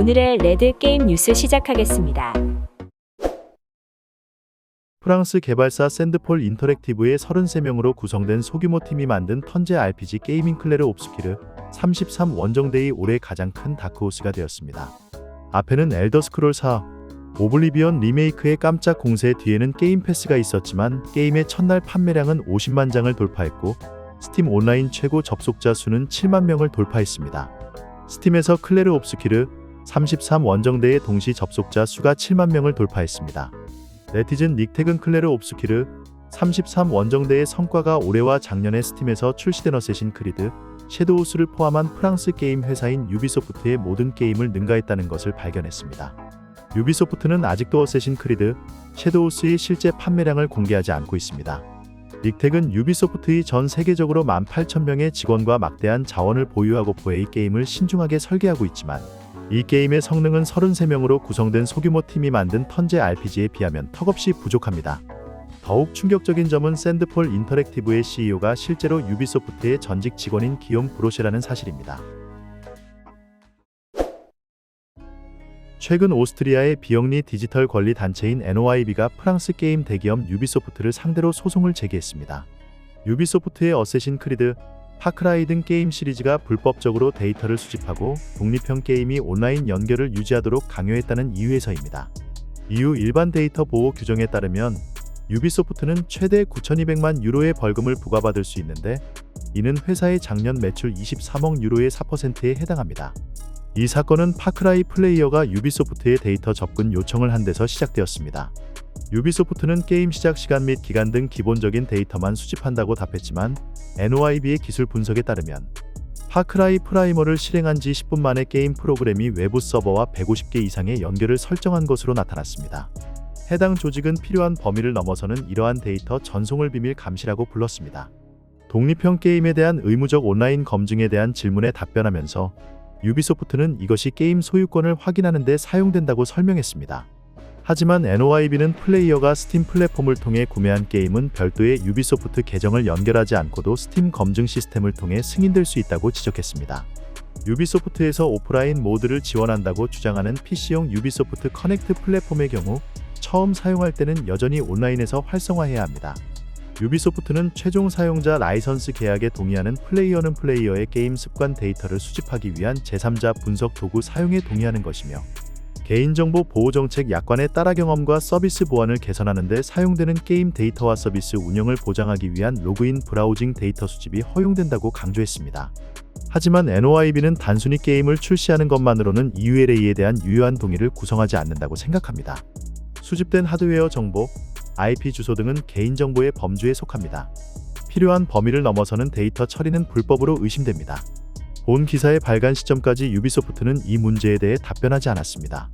오늘의 레드 게임 뉴스 시작하겠습니다. 프랑스 개발사 샌드폴 인터랙티브의 33명으로 구성된 소규모 팀이 만든 턴제 RPG 게이밍 클레르 옵스키르 33 원정대의 올해 가장 큰 다크호스가 되었습니다. 앞에는 엘더 스크롤 4, 오블리비언 리메이크의 깜짝 공세 뒤에는 게임 패스가 있었지만 게임의 첫날 판매량은 50만 장을 돌파했고 스팀 온라인 최고 접속자 수는 7만 명을 돌파했습니다. 스팀에서 클레르 옵스키르 33 원정대의 동시 접속자 수가 7만 명을 돌파했습니다. 네티즌 닉택은 클레르 옵스키르 33 원정대의 성과가 올해와 작년에 스팀에서 출시된 어쌔신 크리드 섀도우스를 포함한 프랑스 게임 회사인 유비소프트의 모든 게임을 능가했다는 것을 발견했습니다. 유비소프트는 아직도 어쌔신 크리드 섀도우스의 실제 판매량을 공개하지 않고 있습니다. 닉텍은 유비소프트의 전 세계적으로 18,000명의 직원과 막대한 자원을 보유하고 포의 게임을 신중하게 설계하고 있지만 이 게임의 성능은 33명으로 구성된 소규모 팀이 만든 턴제 RPG에 비하면 턱없이 부족합니다. 더욱 충격적인 점은 샌드폴 인터랙티브의 CEO가 실제로 유비소프트의 전직 직원인 기욤 브로셰라는 사실입니다. 최근 오스트리아의 비영리 디지털 권리 단체인 NOIB가 프랑스 게임 대기업 유비소프트를 상대로 소송을 제기했습니다. 유비소프트의 어쌔신 크리드, 파크라이 등 게임 시리즈가 불법적으로 데이터를 수집하고 독립형 게임이 온라인 연결을 유지하도록 강요했다는 이유에서입니다. 이후 일반 데이터 보호 규정에 따르면 유비소프트는 최대 9,200만 유로의 벌금을 부과받을 수 있는데 이는 회사의 작년 매출 23억 유로의 4%에 해당합니다. 이 사건은 파크라이 플레이어가 유비소프트의 데이터 접근 요청을 한 데서 시작되었습니다. 유비소프트는 게임 시작 시간 및 기간 등 기본적인 데이터만 수집한다고 답했지만 NOIB의 기술 분석에 따르면 파크라이 프라이머를 실행한 지 10분 만에 게임 프로그램이 외부 서버와 150개 이상의 연결을 설정한 것으로 나타났습니다. 해당 조직은 필요한 범위를 넘어서는 이러한 데이터 전송을 비밀 감시라고 불렀습니다. 독립형 게임에 대한 의무적 온라인 검증에 대한 질문에 답변하면서 유비소프트는 이것이 게임 소유권을 확인하는 데 사용된다고 설명했습니다. 하지만 NOIB는 플레이어가 스팀 플랫폼을 통해 구매한 게임은 별도의 유비소프트 계정을 연결하지 않고도 스팀 검증 시스템을 통해 승인될 수 있다고 지적했습니다. 유비소프트에서 오프라인 모드를 지원한다고 주장하는 PC용 유비소프트 커넥트 플랫폼의 경우 처음 사용할 때는 여전히 온라인에서 활성화해야 합니다. 유비소프트는 최종 사용자 라이선스 계약에 동의하는 플레이어는 플레이어의 게임 습관 데이터를 수집하기 위한 제3자 분석 도구 사용에 동의하는 것이며 개인정보 보호 정책 약관에 따라 경험과 서비스 보안을 개선하는 데 사용되는 게임 데이터와 서비스 운영을 보장하기 위한 로그인 브라우징 데이터 수집이 허용된다고 강조했습니다. 하지만 NOIB는 단순히 게임을 출시하는 것만으로는 EULA에 대한 유효한 동의를 구성하지 않는다고 생각합니다. 수집된 하드웨어 정보, IP 주소 등은 개인정보의 범주에 속합니다. 필요한 범위를 넘어서는 데이터 처리는 불법으로 의심됩니다. 본 기사의 발간 시점까지 유비소프트는 이 문제에 대해 답변하지 않았습니다.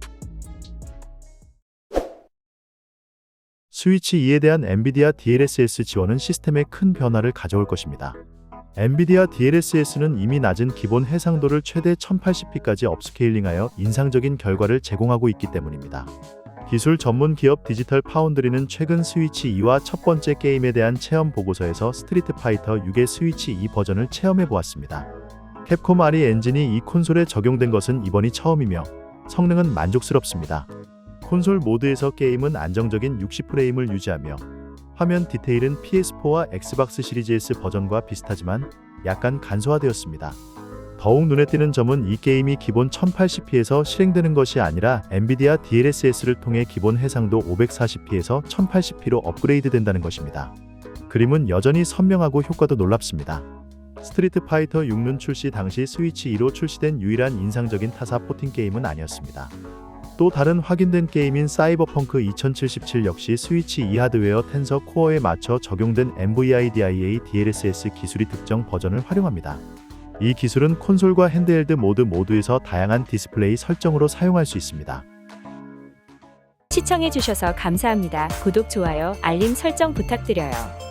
스위치 2에 대한 엔비디아 DLSS 지원은 시스템에 큰 변화를 가져올 것입니다. 엔비디아 DLSS는 이미 낮은 기본 해상도를 최대 1080p까지 업스케일링하여 인상적인 결과를 제공하고 있기 때문입니다. 기술 전문 기업 디지털 파운드리는 최근 스위치 2와 첫 번째 게임에 대한 체험 보고서에서 스트리트 파이터 6의 스위치 2 버전을 체험해 보았습니다. 캡콤 RE 엔진이 이 콘솔에 적용된 것은 이번이 처음이며 성능은 만족스럽습니다. 콘솔 모드에서 게임은 안정적인 60프레임을 유지하며 화면 디테일은 PS4와 엑스박스 시리즈 S 버전과 비슷하지만 약간 간소화되었습니다. 더욱 눈에 띄는 점은 이 게임이 기본 1080p에서 실행되는 것이 아니라 엔비디아 DLSS를 통해 기본 해상도 540p에서 1080p로 업그레이드 된다는 것입니다. 그림은 여전히 선명하고 효과도 놀랍습니다. 스트리트 파이터 6는 출시 당시 스위치 2로 출시된 유일한 인상적인 타사 포팅 게임은 아니었습니다. 또 다른 확인된 게임인 사이버펑크 2077 역시 스위치 2 하드웨어 텐서 코어에 맞춰 적용된 NVIDIA DLSS 기술이 특정 버전을 활용합니다. 이 기술은 콘솔과 핸드헬드 모드 모두에서 다양한 디스플레이 설정으로 사용할 수 있습니다. 시청해주셔서 감사합니다. 구독, 좋아요, 알림 설정 부탁드려요.